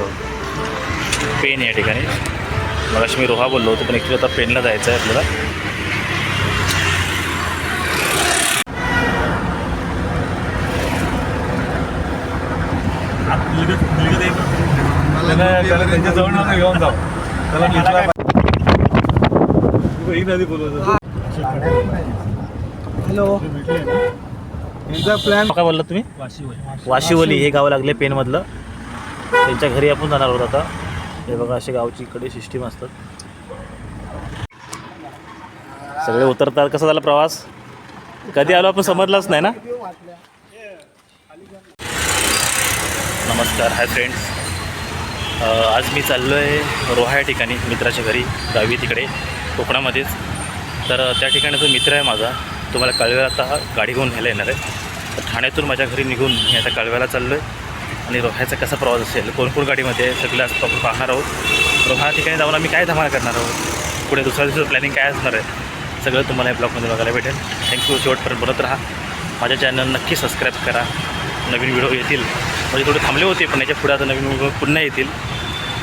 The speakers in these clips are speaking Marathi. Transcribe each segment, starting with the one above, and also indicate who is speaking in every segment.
Speaker 1: आहोत पेन या ठिकाणी. मगाशी मी रोहा बोललो होतो पण ॲक्च्युली आता पेनला जायचं आहे आपल्याला
Speaker 2: त्यांच्या जवळ नका घेऊन जाऊ. त्याला ही
Speaker 3: हॅलो.
Speaker 2: प्लॅन
Speaker 1: काय बोलला तुम्ही? वाशिवली. हे गाव लागले पेनमधलं त्यांच्या घरी आपण जाणार आहोत आता. हे बघा असे गावची इकडे सिस्टीम असतात. सगळे उतरतात. कसा झाला प्रवास? कधी आलो आपण समजलाच नाही ना? नमस्कार. हाय फ्रेंड्स आज मी चाललो आहे रोहा या ठिकाणी मित्राच्या घरी. गावी तिकडे कोकणामध्येच. तर त्या ठिकाणी जो मित्र आहे माझा तो मला कळव्याला आता गाडी घेऊन न्यायला येणार आहे. तर ठाण्यातून माझ्या घरी निघून मी आता कळव्याला चाललो आहे आणि रोह्याचा कसा प्रवास असेल? कोणकोण गाडीमध्ये सगळं आज आपण पाहणार आहोत. रोहा ठिकाणी जाऊन आम्ही काय धमाल करणार आहोत? पुढे दुसऱ्या दिवसाचं प्लॅनिंग काय असणार आहे? सगळं तुम्हाला या ब्लॉगमध्ये बघायला भेटेल. थँक्यू शेवटपर्यंत बोलत राहा. माझ्या चॅनल नक्की सबस्क्राईब करा. नवीन व्हिडिओ येतील. म्हणजे थोडे थांबले होते पण याच्यापुढे आता नवीन व्हिडिओ पुन्हा येतील.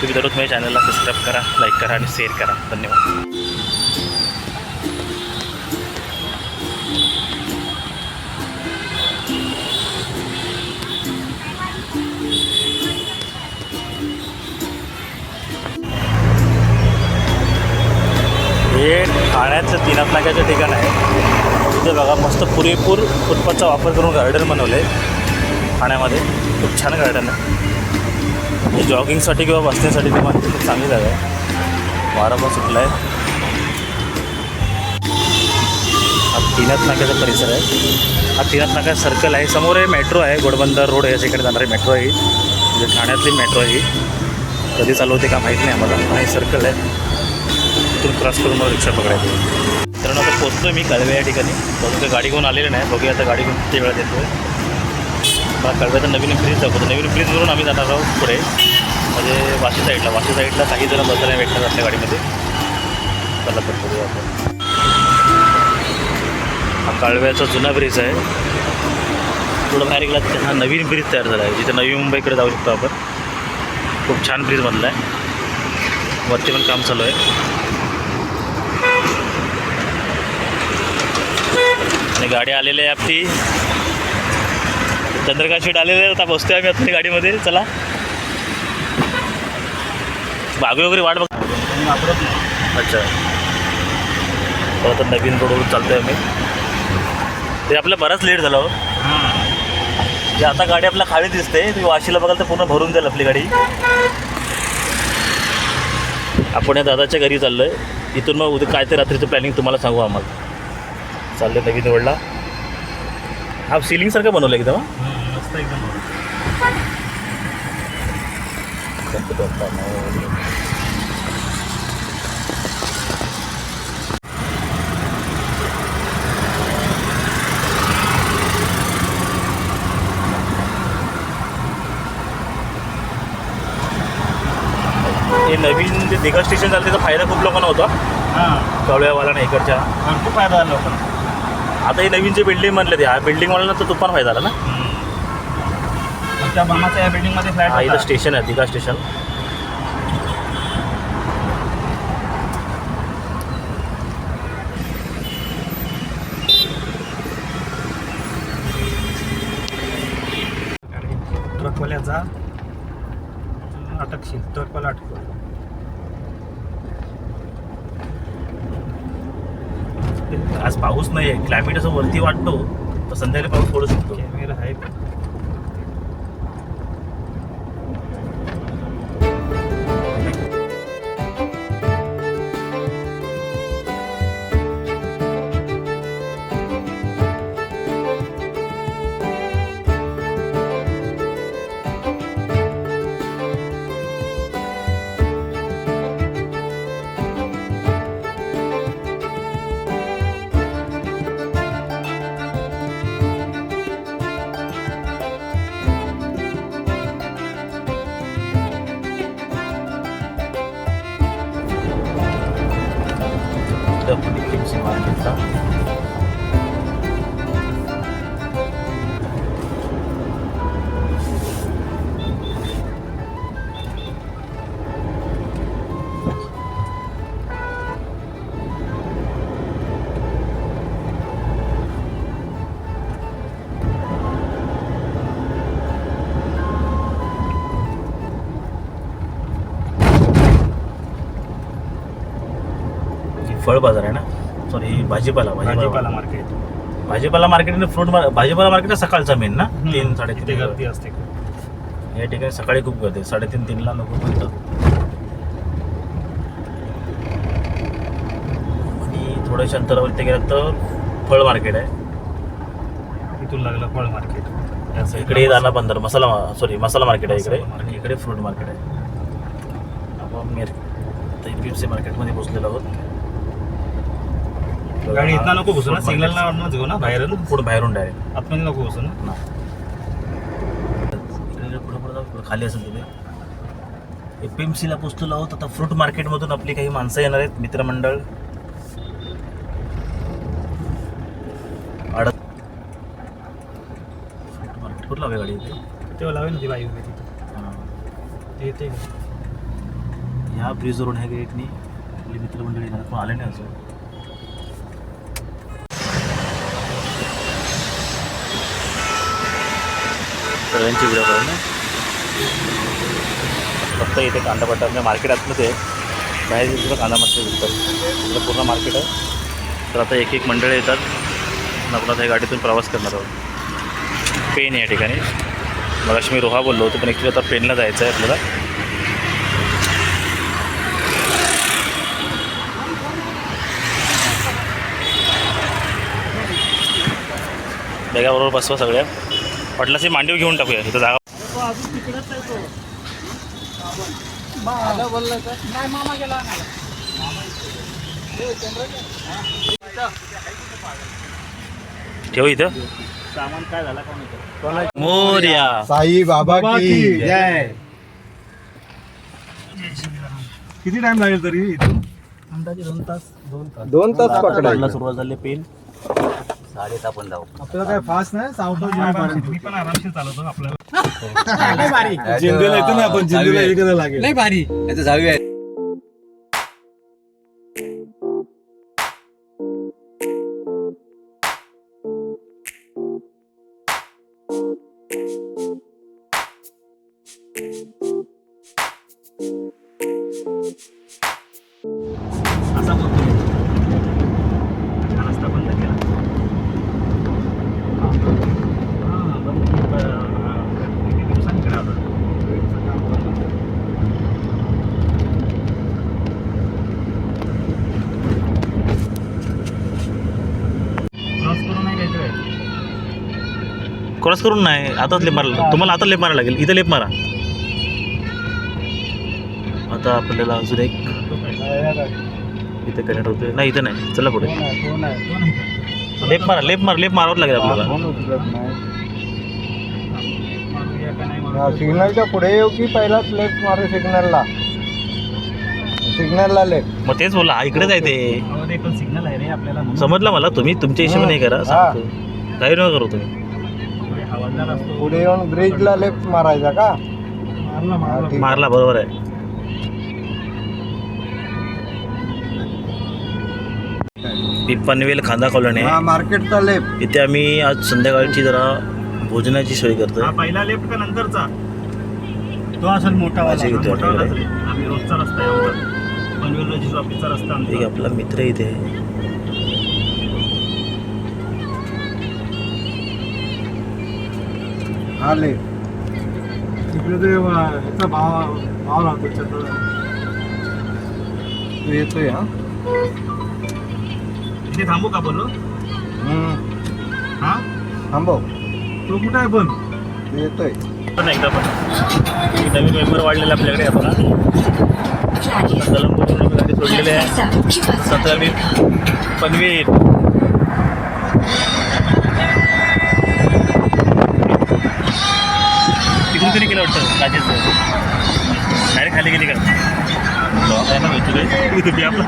Speaker 1: तुम्ही दररोज माझ्या चॅनलला सबस्क्राईब करा लाईक करा आणि शेअर करा. धन्यवाद. हे ठाण्याचं तिनात नाक्याचं ठिकाण आहे. तिथे बघा मस्त पुरेपूर फुटपाथचा वापर करून गार्डन बनवलं आहे ठाण्यामध्ये. खूप छान गार्डन आहे. हे जॉगिंगसाठी किंवा बसण्यासाठी तुम्हाला खूप चांगली जागा आहे. वारा पण सुटला आहे हा तिनात नाक्याचा परिसर आहे. हा तिनात नाका सर्कल आहे. समोर आहे मेट्रो आहे. गोडबंदर रोड या ठिकाणी जाणारी मेट्रो आहे ही. म्हणजे ठाण्यातली मेट्रो आहे ही. कधी चालू होते का माहीत नाही आम्हाला हे सर्कल आहे. इथून क्रॉस करून मला रिक्षा पकडायची. तर आता आहे मी कळवे या ठिकाणी. बघून काही गाडी घेऊन आलेलं नाही. बघूया आता गाडी घेऊन किती देतो आहे मला कळव्याचा नवीन ब्रिज दाखवतो. नवीन ब्रिजवरून आम्ही जाणार आहोत पुढे. म्हणजे वाशी साईडला. वाशी साईडला काही जण बसायला भेटतात आपल्या गाडीमध्ये. चला तर बघूया आपण. हा काळव्याचा जुना ब्रिज आहे. थोडं बाहेर गेला तर हा नवीन ब्रिज तयार झाला आहे. जिथे नवी मुंबईकडे जाऊ शकतो आपण. खूप छान ब्रिज बनला आहे वरती पण काम चालू आहे. आणि गाडी आलेली आहे आपली. चंद्रकांत शेट आलेले आहे आता बसतोय आम्ही आपली गाडीमध्ये. चला. बागवे वगैरे वाट बघ. अच्छा. तर आता नवीन रोडवर चालतोय आम्ही. ते आपला बराच लेट झाला हो. जे आता गाडी आपल्या खाली दिसते. तुम्ही वाशीला बघाल तर पूर्ण भरून जाईल आपली गाडी. आपण या दादाच्या घरी चाललो आहे इथून मग उद्या काय ते रात्रीचं प्लॅनिंग तुम्हाला सांगू आम्हाला. चाललं नवीन रोडला हा सिलिंगसारखं बनवलं एकदम हा?
Speaker 2: मस्त एकदम.
Speaker 1: हे नवीन जे दिघा स्टेशन झालं त्याचा फायदा खूप लोकांना होता.
Speaker 2: हां.
Speaker 1: कवळ्यावाला नाही इकडच्या.
Speaker 2: भरपूर फायदा झाला लोकांना.
Speaker 1: आता हे नवीन जे बिल्डिंग म्हणलं ते हा बिल्डिंग म्हणलं तर तुफान फायदा झाला ना.
Speaker 2: त्या बामाच्या या बिल्डिंगमध्ये फ्लॅट
Speaker 1: हा इथं स्टेशन आहे दिघा स्टेशन पाऊस नाही आहे क्लायमेट असं वरती वाटतो तर संध्याकाळी पाऊस पडू शकतो. फळ बाजार आहे ना? सॉरी भाजीपाला
Speaker 2: भाजीपाला.
Speaker 1: भाजीपाला
Speaker 2: मार्केट
Speaker 1: भाजीपाला मार्केट आणि फ्रूट भाजीपाला मार्केट सकाळचा मेन ना? तीन साडेतीन
Speaker 2: गर्दी असते
Speaker 1: या ठिकाणी सकाळी खूप गर्दी आहे. साडेतीन तीनला लोक म्हणतात. आणि थोड्याशा अंतरावर ते गेलं तर फळ मार्केट आहे.
Speaker 2: इथून लागलं फळ मार्केट त्या side ला
Speaker 1: इकडे दाना बंदर मसाला सॉरी मसाला मार्केट आहे इकडे.
Speaker 2: मसाला market.
Speaker 1: आणि इकडे फ्रूट मार्केट आहे. आपण मेर पी सी मार्केटमध्ये पोहोचलेलो आहोत.
Speaker 2: गाडी इथं नको घुसू ना. सिग्नलला आणूनच घेऊ ना बाहेरून.
Speaker 1: पुढे बाहेरून डायरेक्ट
Speaker 2: आतमध्ये नको घुसू ना.
Speaker 1: इकडे पुढे पुढे जाऊ पुढे खाली असेल तिथे एफ एम सीला पोचलेलो आहोत आता फ्रूट मार्केटमधून आपली काही माणसं येणार आहेत मित्रमंडळ. आडत फ्रूट मार्केट कुठला हवी गाडी इथे?
Speaker 2: तेव्हा लावेल ना ती बाई उभी तिथं. ते येते.
Speaker 1: ह्या ब्रिज रोड ह्या गेटनी आपली मित्रमंडळी येणार पण आले नाही अजून. सगळ्यांची व्हिडिओ करून फक्त इथे कांदा बटाटा म्हणजे मार्केट आतमध्ये आहे. बाहेर सुद्धा कांदा मस्त विकतात तिथलं पूर्ण मार्केट आहे. तर आता एक एक मंडळी येतात. आणि आपण आता या गाडीतून प्रवास करणार आहोत. पेन आहे या ठिकाणी. मगाशी मी रोहा बोललो होतो पण ॲक्च्युली आता पेनला जायचं आहे आपल्याला. बॅगाबरोबर बसवा सगळ्या. वाटल्यास मांडीव घेऊन टाकूया. इथं जागा ठेव इथं.
Speaker 2: सामान काय झाला का
Speaker 1: मोर्या.
Speaker 3: साई बाबा की
Speaker 2: जय. किती टाइम लागेल तरी इथून?
Speaker 1: अंदाजे दोन तास दोन तास
Speaker 3: दोन तास
Speaker 1: काढला
Speaker 3: पकडायचं
Speaker 1: सुरुवात झाली पेन साडेसहा पण जाऊ.
Speaker 3: आपल्याला काय फास्ट नाही? साऊथ
Speaker 2: मी पण आरामशीर चालवतो आपल्याला.
Speaker 3: जिंदूला येतो ना आपण जिंदूला लागेल.
Speaker 4: नाही भारी. याचं जाऊया
Speaker 2: क्रॉस करून नाही
Speaker 1: आताच लेप मारला तुम्हाला आता लेप मारायला लागेल. इथं लेप मारा. आता आपल्याला अजून एक इथे कनेक्ट होतोय. नाही इथं नाही. चला पुढे. लेप मारा लेप मार लेप मारावं लागेल आपल्याला?
Speaker 3: सिग्नलच्या पुढे येऊ की पहिलाच लेफ्ट मारू सिग्नलला. सिग्नलला लेफ्ट
Speaker 1: मग तेच बोला हा इकडेच आहे ते.
Speaker 2: पण सिग्नल आहे रे आपल्याला.
Speaker 1: समजलं मला तुम्ही तुमच्या हिशोबाने करा
Speaker 3: हा.
Speaker 1: सांगतो काही नका करू तुम्ही.
Speaker 2: पुढे
Speaker 3: येऊन ब्रिजला लेफ्ट मारायचा का?
Speaker 2: मारला मारला.
Speaker 3: ठीक.
Speaker 1: मारला बरोबर आहे. ही पनवेल खांदा कॉलनी.
Speaker 3: हा
Speaker 1: आहे
Speaker 3: मार्केटचा लेफ्ट.
Speaker 1: इथे आम्ही आज संध्याकाळची जरा भोजनाची सोय करतोय.
Speaker 2: हा पहिला लेफ्ट का नंतरचा? तो असेल मोठा वाला. आम्ही रोजचा रस्ता आहे आमचा. पनवेल रस्ता
Speaker 1: एक
Speaker 2: आमचा.
Speaker 1: आपला मित्र इथे. आहे.
Speaker 3: हा लेफ्ट
Speaker 2: तिकडे ते भाव भाव राहतो
Speaker 3: तू येतोय हा.
Speaker 2: इथे थांबू का
Speaker 3: हम्म.
Speaker 2: हा?
Speaker 3: थांबव.
Speaker 2: तो कुठं आहे पण?
Speaker 3: तू येतोय.
Speaker 1: पण एकदा पण. नवीन मेंबर वाढलेला आपल्याकडे आपला कलमपूर गाडी सोडलेली आहे. सतरा मी पनवेल तिकडून तरी केलं वाटतं काचेचं डायरेक्ट खाली गेली का आहे ना माहिती काय इथे ते आपलं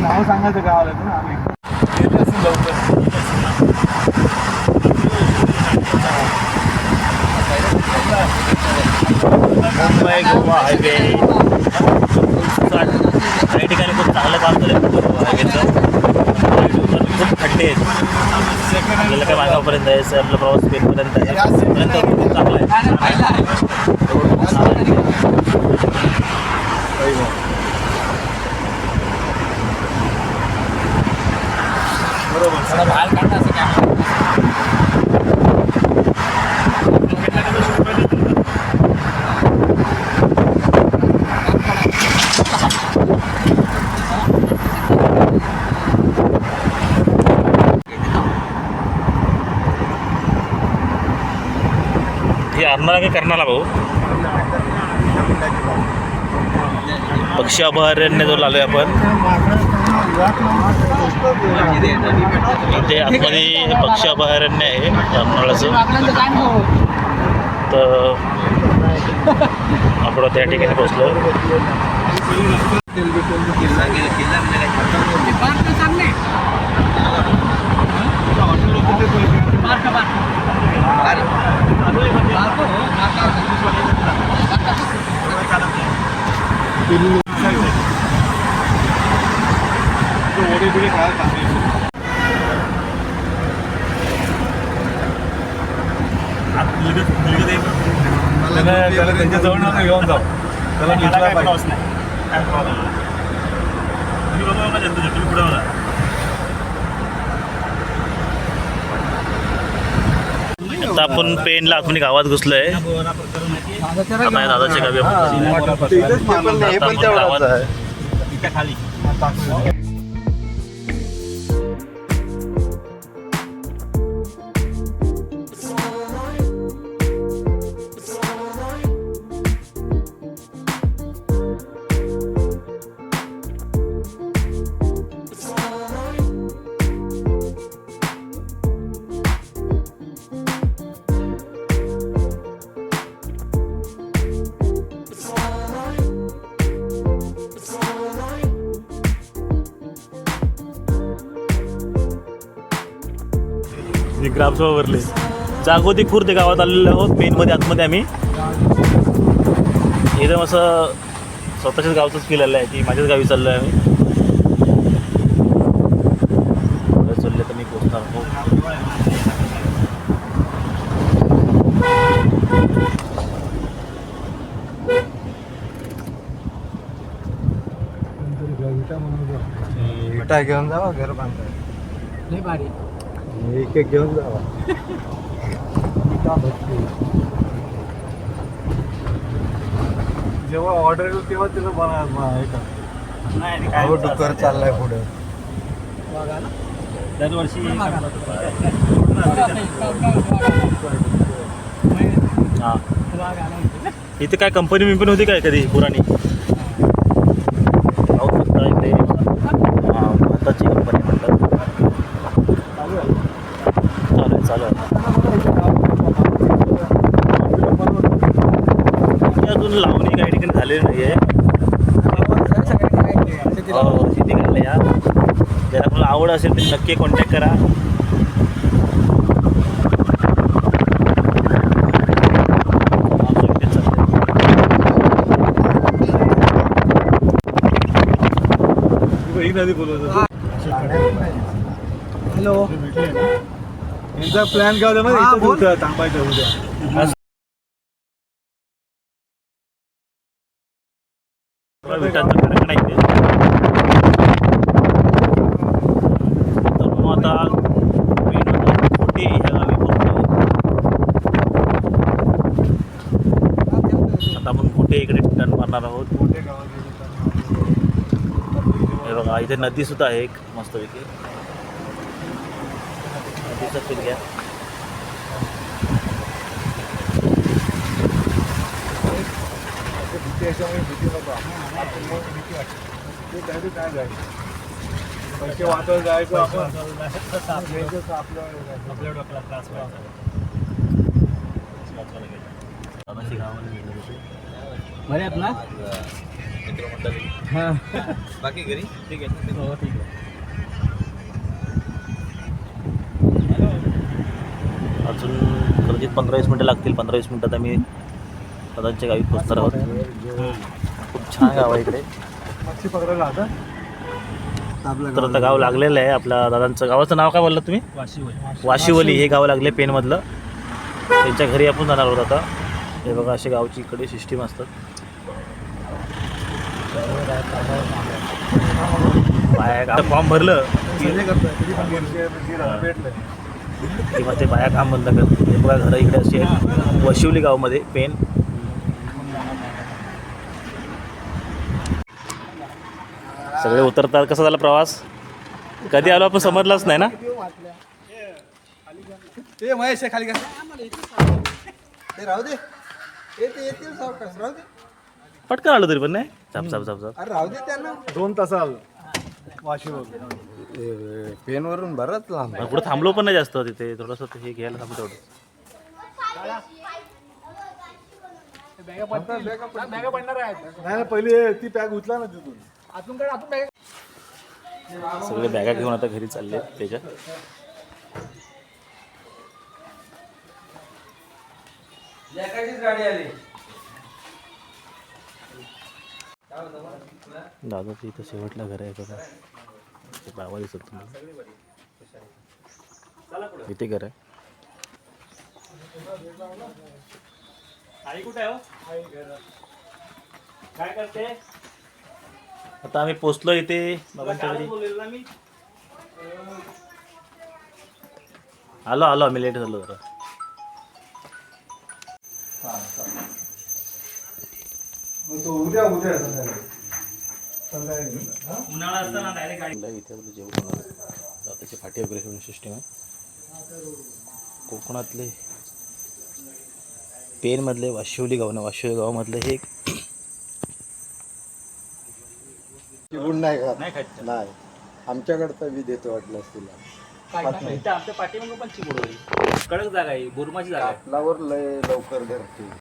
Speaker 2: नाव सांगायचं गावाला ना आम्ही येत असेल लवकर
Speaker 1: मुंबई गोवा हायवे काही ठिकाणी खूप चांगलं काम झालं गोवा हायवेचं खूप खड्डे गाडी आहेत आपल्याला काय मागापर्यंत जायचं आपला प्रवास पेनपर्यंत आहे पेनपर्यंत खूप चांगला आहे रोड चांगला आहे. हे आणणार काय करणारा भाऊ. पक्षी अभयारण्य जो आलोय आपण. इथे आतमध्ये पक्षी अभयारण्य आहे अर्नाळाचं तर आपण त्या ठिकाणी पोचलो
Speaker 2: वडे बिडे खायला चांगले त्याला त्याला त्यांच्या जवळ नका घेऊन जाऊ त्याला घेतला पाहिजे
Speaker 1: आता आपण पेनला आतमध्ये गावात घुसलोय. आता या दादाच्या गावी आपण
Speaker 3: इथेच तेवढाच आहे
Speaker 1: ग्रामसभावरले जागोदी खुर्द गावात आलेलो आहोत. पेनमध्ये आतमध्ये आम्ही. एकदम असं स्वतःच्याच गावचंच फील आलं आहे की माझ्याच गावी चाललो आहे आम्ही चालले तर मी पोचणार
Speaker 3: विटा घेऊन जावा घर बांधायला. एक एक घेऊन जावा.
Speaker 2: जेव्हा ऑर्डर येईल तेव्हा तिला बना हे कर.
Speaker 3: अहो डुक्कर चाललाय पुढे.
Speaker 1: दरवर्षी हां. इथे काय कंपनी बिंपनी होती काय कधी पुराणी पाहू शकता इकडे हां महत्वाची कंपनी म्हणतात चालू आहे चालू आहे इथे अजून लावणी काही ठिकाणी झालेली नाही आहे हो शेती करायला या. जर आपल्याला आवड असेल तर नक्की कॉन्टॅक्ट करा.
Speaker 3: हॅलो
Speaker 2: यांचा प्लॅन काय होता माहिती इथं थांबायचं उद्या
Speaker 1: विटांचा कारखाना इथे तर मग आता पेणमधून म्हणजे खोटे ह्या गावी पोहोचलो आता आपण खोटे इकडे टर्न मारणार आहोत. हे बघा इथे नदी सुद्धा आहे एक मस्तपैकी. नदीचा फील घ्या.
Speaker 2: भीती याच्यामुळे भीती नको. आपण मग भीती वाटते. ते काय ते काय जायचं पैसे वाचवत जायचं. आपण घ्यायचं आपलं
Speaker 1: आपल्या डोक्याला त्रास व्हायचा. दादाची गावाला गेलो होते.
Speaker 4: बऱ्यात ना?
Speaker 3: बाकी घरी?
Speaker 1: ठीक आहे. हो ठीक आहे. अजून कदाचित पंधरा वीस मिनटं लागतील. पंधरा वीस मिनटात आम्ही दादांच्या गावी पोचणार आहोत खूप छान गाव आहे इकडे.
Speaker 2: मच्छी पकडायला आता
Speaker 1: तर आता गाव. लागलेलं आहे आपल्या दादांचं. गावाचं नाव काय बोललं तुम्ही? वाशिवली. हे गाव लागले पेनमधलं त्यांच्या घरी आपण जाणार आहोत आता. हे बघा असे गावची इकडे सिस्टीम असतात. बाया फॉर्म भरलं. किंवा ते बाया काम बंद करतात. हे बघा घरं इकडे आहेत. वशिवली गावमध्ये पेन सगळे उतरतात. कसा झाला प्रवास? कधी आलो आपण समजलाच नाही ना?
Speaker 2: ते महेश आहे खाली
Speaker 3: ते राहू दे. ते ते येतील सावकाश राहू दे.
Speaker 1: पटकन आलो तरी पण नाही? चाप चाप चाप चाप
Speaker 3: अरे राहू दे त्यांना.
Speaker 2: दोन तासाल वाशिव
Speaker 3: पेनवरून बरंच लांब
Speaker 1: पण कुठं थांबलो पण नाही जास्त तिथे. थोडंसं ते हे घ्यायला थांबलो तेवढं.
Speaker 2: नाही नाही पहिले ती पॅक उचला ना तिथून.
Speaker 1: सगळे बॅगा घेऊन आता घरी चालले त्याच्या. दादाचं इथं शेवटला घर आहे बघा. ते बाबा दिसत तुम्हाला. इथे घर आहे. आई कुठे आहे काय करते? आता आम्ही पोचलो इथे. बाबांच्या घरी आलो आलो आम्ही लेट झालो जरा.
Speaker 2: उद्या उद्या?
Speaker 1: उन्हाळा असताना डायरेक्ट गाडी इथे आपलं जेवण दादाची फाटी वगैरे सिस्टीम आहे. कोकणातले पेनमधले वाशिवली गाव ना वाशिवली गावामधलं हे एक
Speaker 3: चिकून नाही खात.
Speaker 1: नाही
Speaker 3: नाही. आमच्याकडचं बी देतो वाटलं तुला.
Speaker 1: इथं आमच्या पाठीमागं पण कडक जागा आहे बुरमाची जागा आहे.
Speaker 3: आपलावर लय लवकर धरते.